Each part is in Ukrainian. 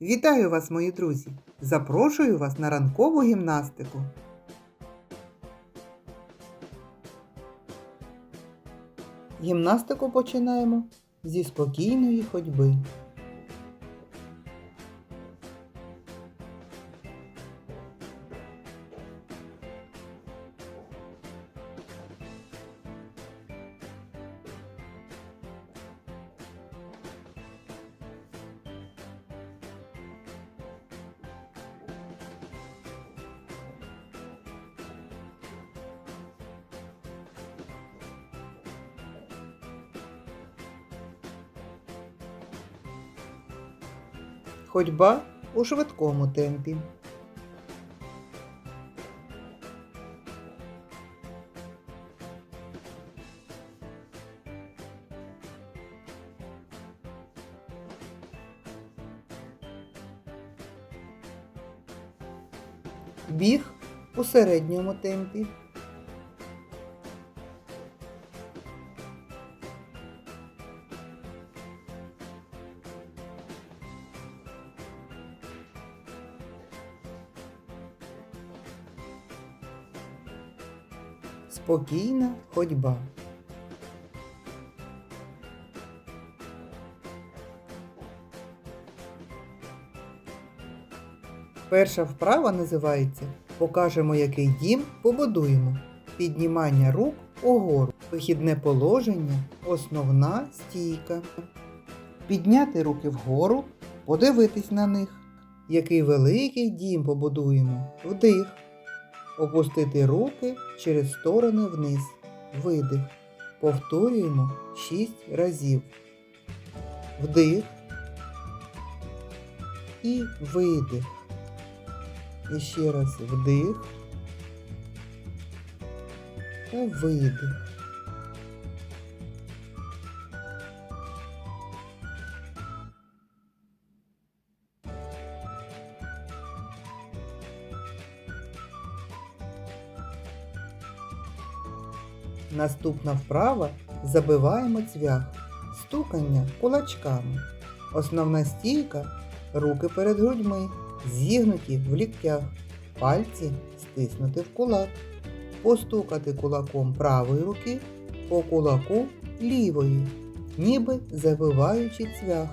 Вітаю вас, мої друзі! Запрошую вас на ранкову гімнастику. Гімнастику починаємо зі спокійної ходьби. Ходьба у швидкому темпі. Біг у середньому темпі. Спокійна ходьба. Перша вправа називається Покажемо, який дім побудуємо. Піднімання рук угору. Вихідне положення, основна стійка. Підняти руки вгору, подивитись на них. Який великий дім побудуємо. Вдих. Опустити руки через сторони вниз. Видих. Повторюємо 6 разів. Вдих. І видих. І ще раз вдих. Та видих. Наступна вправа забиваємо цвях, стукання кулачками. Основна стійка руки перед грудьми, зігнуті в ліктях, пальці стиснути в кулак, постукати кулаком правої руки по кулаку лівої, ніби забиваючи цвях.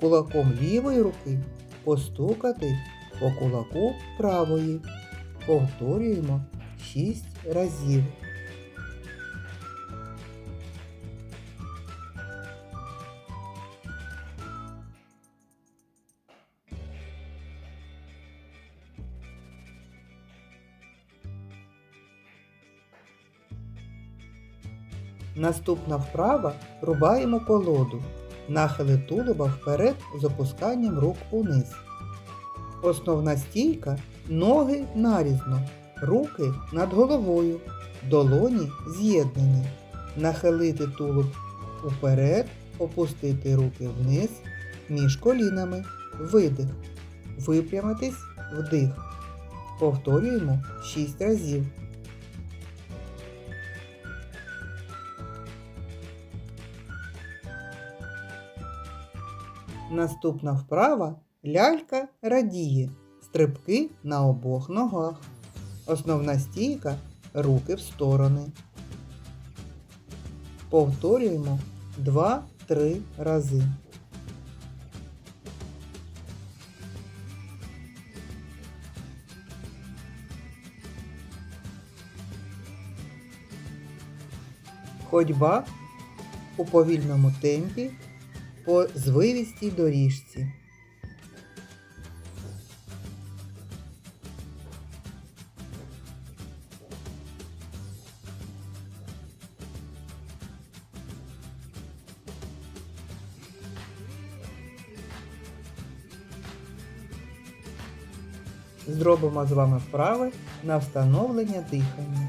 Кулаком лівої руки постукати по кулаку правої. Повторюємо 6 разів. Наступна вправа рубаємо колоду. Нахили тулуба вперед з опусканням рук униз. Основна стійка ноги нарізно, руки над головою, долоні з'єднані. Нахилити тулуб уперед, опустити руки вниз між колінами. Видих. Випрямитись вдих. Повторюємо 6 разів. Наступна вправа лялька радіє. Стрибки на обох ногах. Основна стійка руки в сторони. Повторюємо 2-3 рази. Ходьба у повільному темпі по звивістій доріжці. Зробимо з вами вправи на встановлення дихання.